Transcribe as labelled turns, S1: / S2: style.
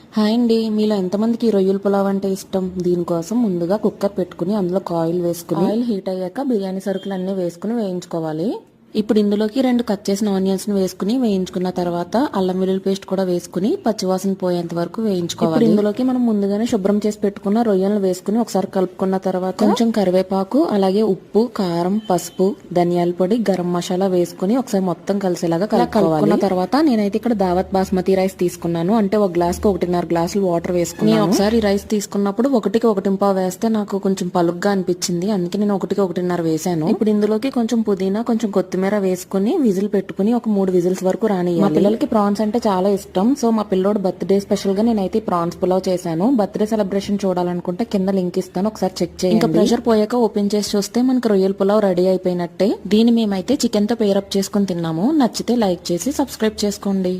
S1: Hi అండి. మీలో ఎంతమందికి రొయ్యల పులావ్ అంటే ఇష్టం? దీనికోసం ముందుగా కుక్కర్ పెట్టుకుని అందులో ఆయిల్ వేసుకుని ఆయిల్ హీట్ అయ్యాక బిర్యానీ సరుకులు అన్నీ వేసుకుని వేయించుకోవాలి. ఇప్పుడు ఇందులోకి రెండు కట్ చేసిన ఆనియన్స్ని వేసుకుని వేయించుకున్న తర్వాత అల్లం వెల్లుల్లి పేస్ట్ కూడా వేసుకుని పచ్చివాసన పోయేంత వరకు వేయించుకోవాలి. ఇందులోకి మనం ముందుగానే శుభ్రం చేసి పెట్టుకున్న రొయ్యలను వేసుకుని ఒకసారి కలుపుకున్న తర్వాత కొంచెం కరివేపాకు అలాగే ఉప్పు కారం పసుపు ధనియాల పొడి గరం మసాలా వేసుకుని ఒకసారి మొత్తం కలిసేలాగా కలుపుకున్న తర్వాత నేనైతే ఇక్కడ దావత్ బాస్మతి రైస్ తీసుకున్నాను. అంటే ఒక గ్లాస్కి ఒకటిన్నర గ్లాసులు వాటర్ వేసుకుని ఒకసారి రైస్ తీసుకున్నప్పుడు ఒకటికి ఒకటి పావు వేస్తే నాకు కొంచెం పలుగ్గా అనిపించింది. అందుకే నేను ఒకటికి ఒకటిన్నర వేసాను ఇప్పుడు ఇందులోకి కొంచెం పుదీనా కొంచెం కొత్తిమీర వేసుకుని విజిల్ పెట్టుకుని ఒక మూడు విజిల్స్ వరకు రానియాలి మా పిల్లలకి ప్రాన్స్ అంటే చాలా ఇష్టం. సో మా పిల్లోడు బర్త్డే స్పెషల్గా నేనైతే ప్రాన్స్ పులావ్ చేశాను. బర్త్డే సెలబ్రేషన్ చూడాలనుకుంటే కింద లింక్ ఇస్తాను. ఒకసారి చెక్ చేయండి. ఇంకా ప్రెషర్ పోయాక ఓపెన్ చేసి చూస్తే మనకి రొయ్యల పులావ్ రెడీ అయిపోయినట్టే. దీన్ని మేమైతే చికెన్తో పేరప్ చేసుకుని తిన్నాము. నచ్చితే లైక్ చేసి సబ్స్క్రైబ్ చేసుకోండి.